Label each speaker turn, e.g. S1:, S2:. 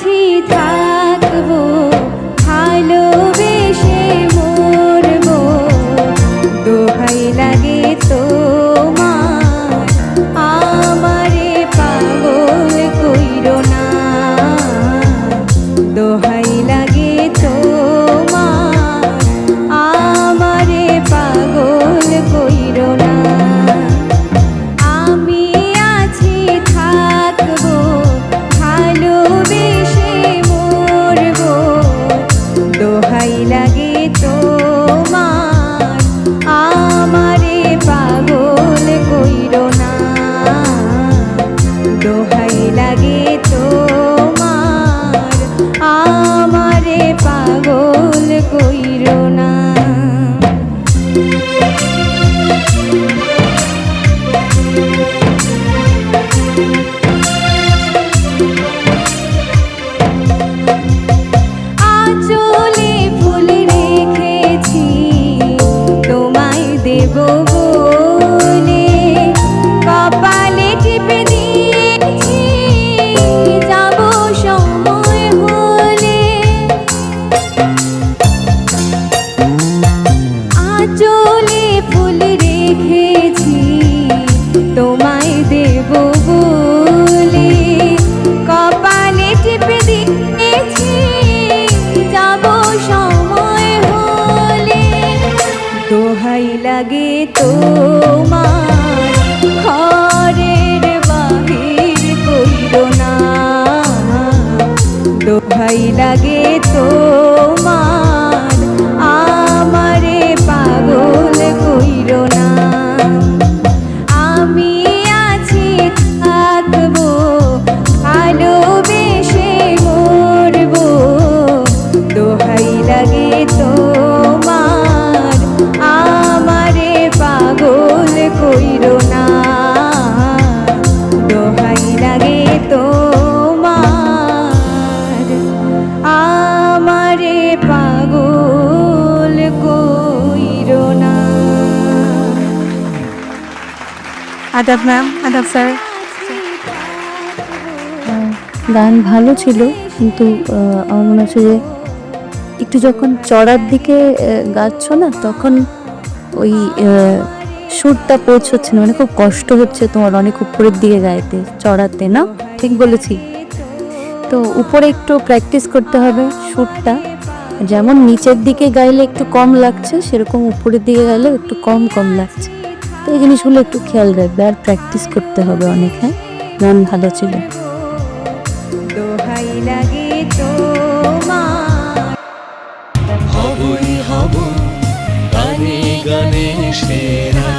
S1: আছি থাকব ভালোবেসে দোহাই লাগে তোমার লাগে তোমার
S2: আদাব ম্যাম আদাব স্যার
S3: গান ভালো ছিল, কিন্তু আমার মনে হচ্ছে যে একটু যখন চড়ার দিকে গাচ্ছ না, তখন ওই সুরটা পৌঁছচ্ছে না মানে খুব কষ্ট হচ্ছে তোমার অনেক উপরের দিকে গাইতে, চড়াতে, না? ঠিক বলেছি। তো উপরে একটু প্র্যাকটিস করতে হবে সুরটা। যেমন নিচের দিকে গাইলে একটু কম লাগছে, সেরকম উপরের দিকে গাইলে একটু কম কম লাগছে। তো এই জিনিসগুলো একটু খেয়াল রাখবে। আর প্র্যাকটিস করতে হবে অনেক হ্যাঁ? মন ভালো ছিল।
S1: দোহাই লাগে
S4: হবই হব গানে গানে সেরা।